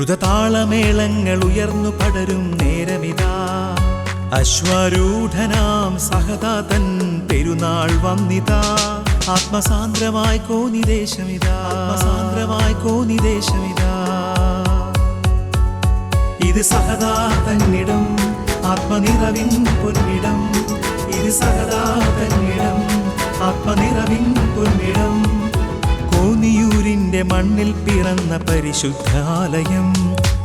ദ്രുതതാളമേളങ്ങൾ ഉയർന്നു പടരും നേരമിതാ. അശ്വരൂഢനാം സഹതാതൻ പെരുന്നാൾ വന്നിതാ. ആത്മസാന്ദ്രമായി കോനിദേശമിതാ ആത്മസാന്ദ്രമായി കോനിദേശമിതാ ഇത് സഹദാ തന്നിടം ആത്മനിറവിൻ പൊന്നിടം. ഇത് സഹദാ തന്നിടം ആത്മനിറവിൻ പൊന്നിടം. കോന്നിയൂരിന്റെ മണ്ണിൽ പിറന്ന പരിശുദ്ധാലയം.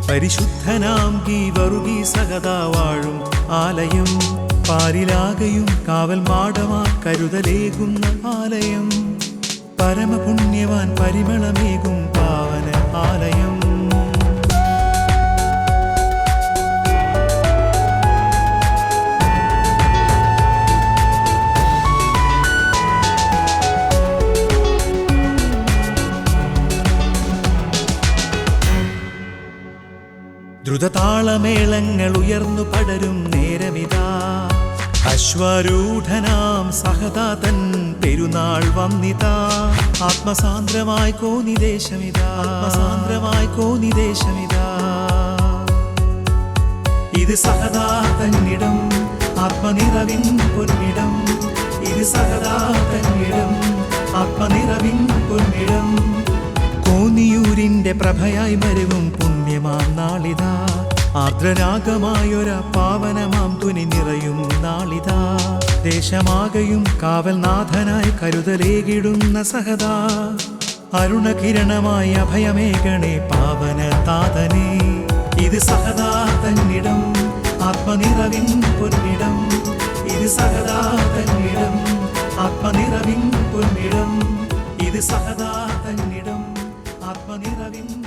പരിശുദ്ധനാം ഗീവറുകി വറുകി വാഴും ആലയം. പാരിലാകയും കാവൽ മാടമാ കരുതലേകുന്ന ആലയം. പരമപുണ്യവാൻ പരിമളമേകും പാവന ദ്രുതതാളമേളങ്ങൾ ഉയർന്നു പടരും നേരമിതാ. അശ്വരൂഢനാം സഹതാതൻ പെരുന്നാൾ വന്നിതാ. ആത്മസാന്ദ്രമായി കോനിദേശമിതാ ആത്മസാന്ദ്രമായി കോനിദേശമിതാ ഇത് സഹദാ തന്നിടം ആത്മനിറവിൻ പൊന്നിടം. ഇത് സഹദാ തന്നിടം ആത്മനിറവിൻ പൊന്നിടം. കോന്നിയൂരിന്റെ പ്രഭയായി മരുവും പുണ്യമാം നാളിതാ. ആർദ്രരാഗമായൊര പാവനമാം തുനി നിറയും നാളിതാ. ദേശമാകയും കാവൽനാഥനായി കരുതലേകിടുന്ന സഹദാ അരുണകിരണമായി അഭയമേകണേ പാവന താതനേ ഇത് സഹദാ തന്നിടം ആത്മനിറവിൻ പൊന്നിടം. ഇത് സഹദാ തന്നിടം ആത്മനിറവിൻ പൊന്നിടം. ഇത് സഹദാ തന്നിടം ആത്മനിറവിൻ